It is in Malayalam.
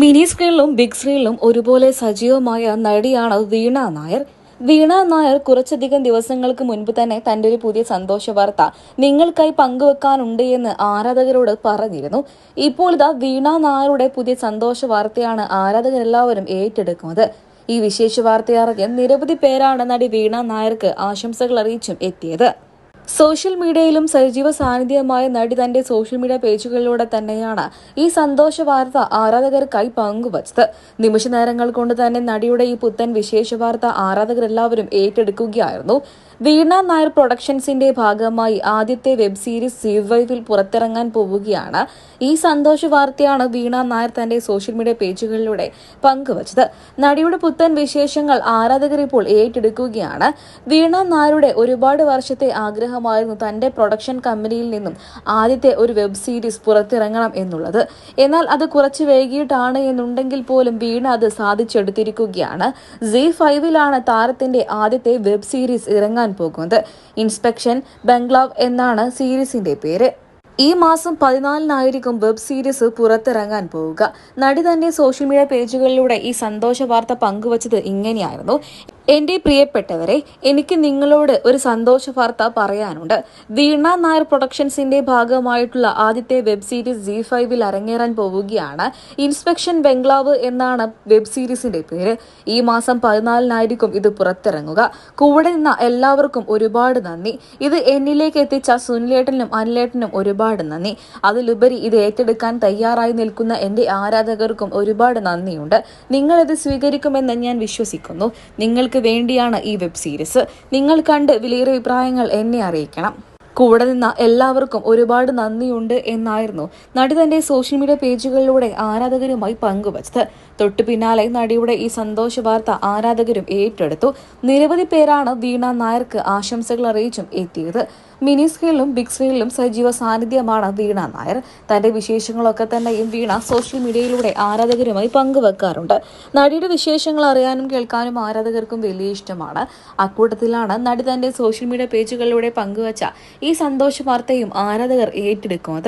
മിനി സ്ക്രീനിലും ബിഗ് സ്ക്രീനിലും ഒരുപോലെ സജീവമായ നടിയാണ് വീണ നായർ. വീണ നായർ കുറച്ചധികം ദിവസങ്ങൾക്ക് മുൻപ് തന്നെ തന്റെ ഒരു പുതിയ സന്തോഷ വാർത്ത നിങ്ങൾക്കായി പങ്കുവെക്കാനുണ്ട് എന്ന് ആരാധകരോട് പറഞ്ഞിരുന്നു. ഇപ്പോൾ ഇതാ വീണ നായരുടെ പുതിയ സന്തോഷ വാർത്തയാണ് ആരാധകരെല്ലാവരും ഏറ്റെടുക്കുന്നത്. ഈ വിശേഷ വാർത്തയറിഞ്ഞ് നിരവധി പേരാണ് നടി വീണ നായർക്ക് ആശംസകൾ അറിയിച്ചും എത്തിയത്. സോഷ്യൽ മീഡിയയിലും സജീവ സാന്നിധ്യമായ നടി തന്റെ സോഷ്യൽ മീഡിയ പേജുകളിലൂടെ തന്നെയാണ് ഈ സന്തോഷ വാർത്ത ആരാധകർക്കായി പങ്കുവച്ചത്. നിമിഷ നേരങ്ങൾ കൊണ്ട് തന്നെ നടിയുടെ ഈ പുത്തൻ വിശേഷ വാർത്ത ആരാധകരെല്ലാവരും ഏറ്റെടുക്കുകയായിരുന്നു. വീണ നായർ പ്രൊഡക്ഷൻസിന്റെ ഭാഗമായി ആദ്യത്തെ വെബ് സീരീസ് സീവൈവിൽ പുറത്തിറങ്ങാൻ പോവുകയാണ്. ഈ സന്തോഷ വാർത്തയാണ് വീണ നായർ തന്റെ സോഷ്യൽ മീഡിയ പേജുകളിലൂടെ പങ്കുവച്ചത്. നടിയുടെ പുത്തൻ വിശേഷങ്ങൾ ആരാധകർ ഇപ്പോൾ ഏറ്റെടുക്കുകയാണ്. വീണ നായരുടെ ഒരുപാട് വർഷത്തെ ആഗ്രഹമായിരുന്നു തന്റെ പ്രൊഡക്ഷൻ കമ്പനിയിൽ നിന്നും ആദ്യത്തെ ഒരു വെബ് സീരീസ് പുറത്തിറങ്ങണം എന്നുള്ളത്. എന്നാൽ അത് കുറച്ച് വൈകിട്ടാണ് എന്നുണ്ടെങ്കിൽ പോലും വീണ അത് സാധിച്ചെടുത്തിരിക്കുകയാണ്. സി ഫൈവിലാണ് താരത്തിന്റെ ആദ്യത്തെ വെബ് സീരീസ് ഇറങ്ങാൻ പോകുന്നത്. ഇൻസ്പെക്ഷൻ ബംഗ്ലാവ് എന്നാണ് സീരീസിന്റെ പേര്. ഈ മാസം പതിനാലിനായിരിക്കും വെബ് സീരീസ് പുറത്തിറങ്ങാൻ പോവുക. നടി തന്റെ സോഷ്യൽ മീഡിയ പേജുകളിലൂടെ ഈ സന്തോഷ വാർത്ത പങ്കുവച്ചത് ഇങ്ങനെയായിരുന്നു. എന്റെ പ്രിയപ്പെട്ടവരെ എനിക്ക് നിങ്ങളോട് ഒരു സന്തോഷ വാർത്ത പറയാനുണ്ട്. വീണ നായർ പ്രൊഡക്ഷൻസിന്റെ ഭാഗമായിട്ടുള്ള ആദ്യത്തെ വെബ് സീരീസ് ജി ഫൈവിൽ അരങ്ങേറാൻ പോവുകയാണ്. ഇൻസ്പെക്ഷൻ ബംഗ്ലാവ് എന്നാണ് വെബ് സീരീസിന്റെ പേര്. ഈ മാസം പതിനാലിനായിരിക്കും ഇത് പുറത്തിറങ്ങുക. കൂടെ നിന്ന എല്ലാവർക്കും ഒരുപാട് നന്ദി. ഇത് എന്നിലേക്ക് എത്തിച്ച സുനിലേട്ടനും അനിലേട്ടനും ഒരുപാട് നന്ദി. അതിലുപരി ഇത് ഏറ്റെടുക്കാൻ തയ്യാറായി നിൽക്കുന്ന എന്റെ ആരാധകർക്കും ഒരുപാട് നന്ദിയുണ്ട്. നിങ്ങളിത് സ്വീകരിക്കുമെന്ന് ഞാൻ വിശ്വസിക്കുന്നു. നിങ്ങൾക്ക് വേണ്ടിയാണ് ഈ വെബ് സീരീസ്. നിങ്ങൾ കണ്ട് വിലയേറിയ അഭിപ്രായങ്ങൾ എന്നെ അറിയിക്കണം. കൂടെ നിന്ന എല്ലാവർക്കും ഒരുപാട് നന്ദിയുണ്ട് എന്നായിരുന്നു നടി തന്റെ സോഷ്യൽ മീഡിയ പേജുകളിലൂടെ ആരാധകരുമായി പങ്കുവച്ചത്. തൊട്ടു പിന്നാലെ നടിയുടെ ഈ സന്തോഷ വാർത്ത ആരാധകരും ഏറ്റെടുത്തു. നിരവധി പേരാണ് വീണ നായർക്ക് ആശംസകൾ അറിയിച്ചും എത്തിയത്. മിനി സ്ക്രീനിലും ബിഗ് സ്ക്രീനിലും സജീവ സാന്നിധ്യമാണ് വീണ നായർ. തന്റെ വിശേഷങ്ങളൊക്കെ തന്നെയും വീണ സോഷ്യൽ മീഡിയയിലൂടെ ആരാധകരുമായി പങ്കുവെക്കാറുണ്ട്. നടിയുടെ വിശേഷങ്ങൾ അറിയാനും കേൾക്കാനും ആരാധകർക്കും വലിയ ഇഷ്ടമാണ്. അക്കൂട്ടത്തിലാണ് നടി തന്റെ സോഷ്യൽ മീഡിയ പേജുകളിലൂടെ പങ്കുവച്ച ഈ സന്തോഷ വാർത്തയും ആരാധകർ ഏറ്റെടുക്കുന്നത്